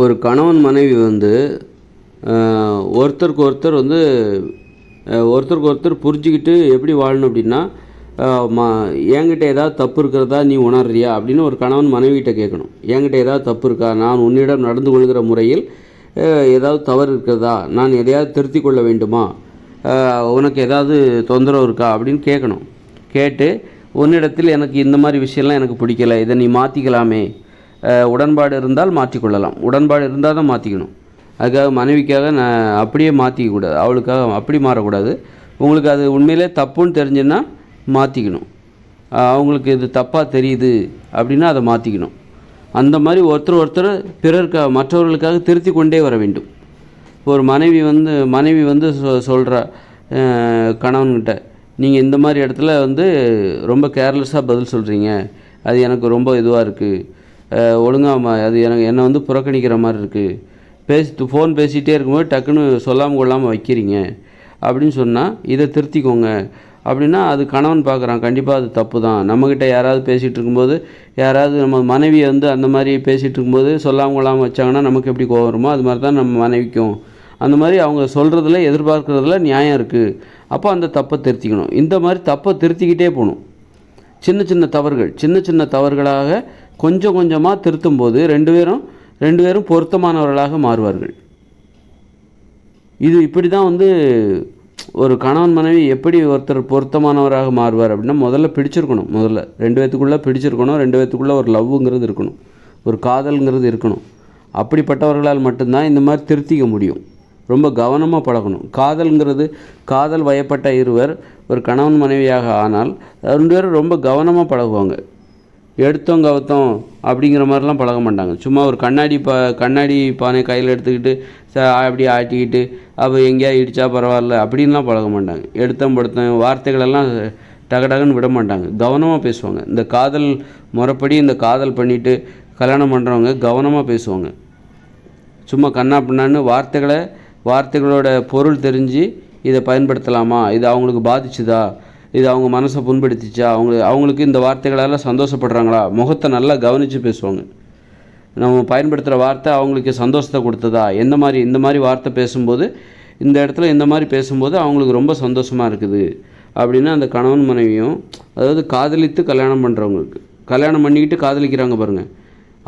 ஒரு கணவன் மனைவி வந்து ஒருத்தருக்கு ஒருத்தர் வந்து ஒருத்தருக்கு ஒருத்தர் புரிஞ்சுக்கிட்டு எப்படி வாழணும் அப்படின்னா மா ம என்கிட்ட ஏதாவது தப்பு இருக்கிறதா நீ உணர்றியா? அப்படின்னு ஒரு கணவன் மனைவிகிட்ட கேட்கணும். என்கிட்ட ஏதாவது தப்பு இருக்கா? நான் உன்னிடம் நடந்து கொள்கிற முறையில் ஏதாவது தவறு இருக்கிறதா? நான் எதையாவது திருத்திக் கொள்ள வேண்டுமா? உனக்கு ஏதாவது தொந்தரவு இருக்கா? அப்படின்னு கேட்கணும். கேட்டு உன்னிடத்தில் எனக்கு இந்த மாதிரி விஷயம்லாம் எனக்கு பிடிக்கல. இதை நீ மாற்றிக்கலாமே உடன்பாடு இருந்தால் மாற்றிக்கொள்ளலாம். உடன்பாடு இருந்தால் தான் மாற்றிக்கணும். அதுக்காக மனைவிக்காக நான் அப்படியே மாற்றிக்க கூடாது. அவளுக்காக அப்படி மாறக்கூடாது. உங்களுக்கு அது உண்மையிலே தப்புன்னு தெரிஞ்சுன்னா மாற்றிக்கணும். அவங்களுக்கு இது தப்பாக தெரியுது அப்படின்னா அதை மாற்றிக்கணும். அந்த மாதிரி ஒருத்தர் ஒருத்தர் பிறருக்காக மற்றவர்களுக்காக திருத்தி கொண்டே வர வேண்டும். ஒரு மனைவி வந்து மனைவி வந்து சொ சொல்கிறா கணவன்கிட்ட நீங்கள் இந்த மாதிரி இடத்துல வந்து ரொம்ப கேர்லெஸ்ஸாக பதில் சொல்கிறீங்க அது எனக்கு ரொம்ப இதுவாக இருக்குது ஒழுங்காக அது எனக்கு என்னை வந்து புறக்கணிக்கிற மாதிரி இருக்குது பேசி ஃபோன் பேசிகிட்டே இருக்கும்போது டக்குன்னு சொல்லாமல் கொள்ளாமல் வைக்கிறீங்க. அப்படின்னு சொன்னால் இதை திருத்திக்கோங்க. அப்படின்னா அது கணவன் பார்க்குறான் கண்டிப்பாக அது தப்பு தான் நம்மக்கிட்ட யாராவது பேசிகிட்டு இருக்கும்போது யாராவது நம்ம மனைவியை வந்து அந்த மாதிரி பேசிகிட்டு இருக்கும்போது சொல்லாமல் கொள்ளாமல் வச்சாங்கன்னா நமக்கு எப்படி கோவம் வருமோ அது மாதிரி தான் நம்ம மனைவிக்கும். அந்த மாதிரி அவங்க சொல்கிறதுல எதிர்பார்க்குறதுல நியாயம் இருக்குது அப்போ அந்த தப்பை திருத்திக்கணும். இந்த மாதிரி தப்பை திருத்திக்கிட்டே போகணும். சின்ன சின்ன தவறுகள் சின்ன சின்ன தவறுகளாக கொஞ்சம் கொஞ்சமாக திருத்தும் போது ரெண்டு பேரும் ரெண்டு பேரும் பொருத்தமானவர்களாக மாறுவார்கள். இது இப்படி தான் வந்து ஒரு கணவன் மனைவி எப்படி ஒருத்தர் பொருத்தமானவராக மாறுவார் அப்படின்னா முதல்ல பிடிச்சிருக்கணும். முதல்ல ரெண்டு பேத்துக்குள்ளே பிடிச்சிருக்கணும் ரெண்டு பேத்துக்குள்ளே ஒரு லவ்வுங்கிறது இருக்கணும். ஒரு காதல்ங்கிறது இருக்கணும். அப்படிப்பட்டவர்களால் மட்டும்தான் இந்த மாதிரி திருத்திக்க முடியும். ரொம்ப கவனமாக பழகணும். காதல்ங்கிறது காதல் வயப்பட்ட இருவர் ஒரு கணவன் மனைவியாக ஆனால் ரெண்டு பேரும் ரொம்ப கவனமாக பழகுவாங்க. எடுத்தோம் கவுத்தோம் அப்படிங்கிற மாதிரிலாம் பழக மாட்டாங்க. சும்மா ஒரு கண்ணாடி பா கண்ணாடி பானை கையில் எடுத்துக்கிட்டு ச அப்படி ஆட்டிக்கிட்டு அப்போ எங்கேயா இடிச்சா பரவாயில்ல அப்படின்லாம் பழக மாட்டாங்க. எடுத்தோம் படுத்தோம் வார்த்தைகளெல்லாம் டகடகன்னு விட மாட்டாங்க. கவனமாக பேசுவாங்க. இந்த காதல் முறைப்படி இந்த காதல் பண்ணிட்டு கல்யாணம் பண்ணுறவங்க கவனமாக பேசுவாங்க. சும்மா கண்ணா பின்னான்னு வார்த்தைகளை வார்த்தைகளோட பொருள் தெரிஞ்சு இதை பயன்படுத்தலாமா? இது அவங்களுக்கு பாதிச்சுதா? இது அவங்க மனசை புண்படுத்திச்சா? அவங்க அவங்களுக்கு இந்த வார்த்தைகளால் சந்தோஷப்படுறாங்களா? முகத்தை நல்லா கவனித்து பேசுவாங்க. நம்ம பயன்படுத்துகிற வார்த்தை அவங்களுக்கு சந்தோஷத்தை கொடுத்ததா? எந்த மாதிரி இந்த மாதிரி வார்த்தை பேசும்போது இந்த இடத்துல இந்த மாதிரி பேசும்போது அவங்களுக்கு ரொம்ப சந்தோஷமாக இருக்குது. அப்படின்னா அந்த கணவன் மனைவியும் அதாவது காதலித்து கல்யாணம் பண்ணுறவங்களுக்கு கல்யாணம் பண்ணிக்கிட்டு காதலிக்கிறாங்க பாருங்கள்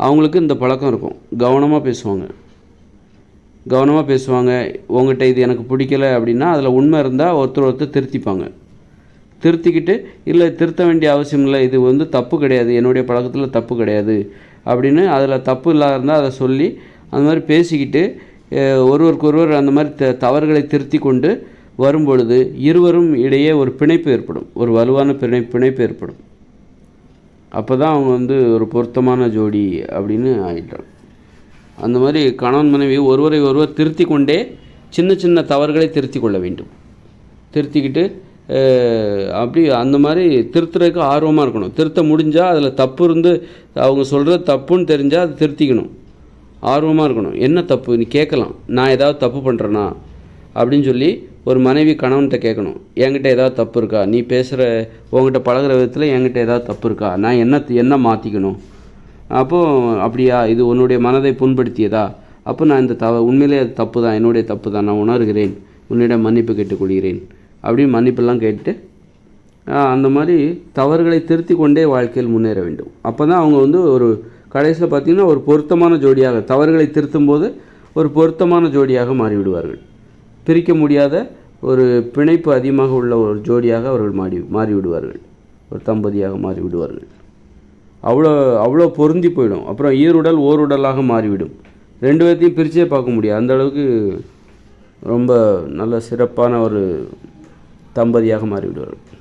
அவங்களுக்கு இந்த பழக்கம் இருக்கும். கவனமாக பேசுவாங்க. கவனமாக பேசுவாங்க. உங்கள்கிட்ட இது எனக்கு பிடிக்கல அப்படின்னா அதில் உண்மை இருந்தால் ஒருத்தர் ஒருத்தர் திருத்திப்பாங்க. திருத்திக்கிட்டு இல்லை திருத்த வேண்டிய அவசியம் இல்லை இது வந்து தப்பு கிடையாது என்னுடைய பழக்கத்தில் தப்பு கிடையாது. அப்படின்னு அதில் தப்பு இல்லாத இருந்தால் அதை சொல்லி அந்த மாதிரி பேசிக்கிட்டு ஒருவருக்கொருவர் அந்த மாதிரி த தவறுகளை திருத்தி கொண்டு வரும்பொழுது இருவரும் இடையே ஒரு பிணைப்பு ஏற்படும். ஒரு வலுவான பிணை பிணைப்பு ஏற்படும். அப்போ தான் அவங்க வந்து ஒரு பொருத்தமான ஜோடி அப்படின்னு ஆகிட்டாங்க அந்த மாதிரி கணவன் மனைவி ஒருவரை ஒருவர் திருத்தி கொண்டே சின்ன சின்ன தவறுகளை திருத்தி கொள்ள வேண்டும். திருத்திக்கிட்டு அப்படி அந்த மாதிரி திருத்துறதுக்கு ஆர்வமாக இருக்கணும். திருத்த முடிஞ்சால் அதில் தப்பு இருந்து அவங்க சொல்கிறது தப்புன்னு தெரிஞ்சால் அதை திருத்திக்கணும். ஆர்வமாக இருக்கணும். என்ன தப்பு? நீ கேட்கலாம். நான் ஏதாவது தப்பு பண்ணுறேனா அப்படின்னு சொல்லி ஒரு மனைவி கணவன்கிட்ட கேட்கணும். என்கிட்ட ஏதாவது தப்பு இருக்கா? நீ பேசுகிற உங்ககிட்ட பழகுற விதத்தில் என்கிட்ட ஏதாவது தப்பு இருக்கா? நான் என்ன என்ன மாற்றிக்கணும் அப்போது அப்படியா? இது உன்னுடைய மனதை புண்படுத்தியதா? அப்போ நான் இந்த தவ உண்மையிலே அது தப்பு தான் என்னுடைய தப்பு தான் நான் உணர்கிறேன். உன்னிடம் மன்னிப்பு கேட்டுக்கொள்கிறேன். அப்படின்னு மன்னிப்பெல்லாம் கேட்டு அந்த மாதிரி தவறுகளை திருத்தி கொண்டே வாழ்க்கையில் முன்னேற வேண்டும். அப்போ தான் அவங்க வந்து ஒரு கடைசியில் பார்த்திங்கன்னா ஒரு பொருத்தமான ஜோடியாக தவறுகளை திருத்தும் போது ஒரு பொருத்தமான ஜோடியாக மாறிவிடுவார்கள். பிரிக்க முடியாத ஒரு பிணைப்பு அதிகமாக உள்ள ஒரு ஜோடியாக அவர்கள் மாறி மாறிவிடுவார்கள். ஒரு தம்பதியாக மாறிவிடுவார்கள். அவ்வளோ அவ்வளோ பொருந்தி போயிடும். அப்புறம் ஈருடல் ஓருடலாக மாறிவிடும். ரெண்டு பேர்த்தையும் பிரிச்சே பார்க்க முடியாது. அந்த அளவுக்கு ரொம்ப நல்ல சிறப்பான ஒரு தம்பதியாக மாறிவிடுவார்கள்.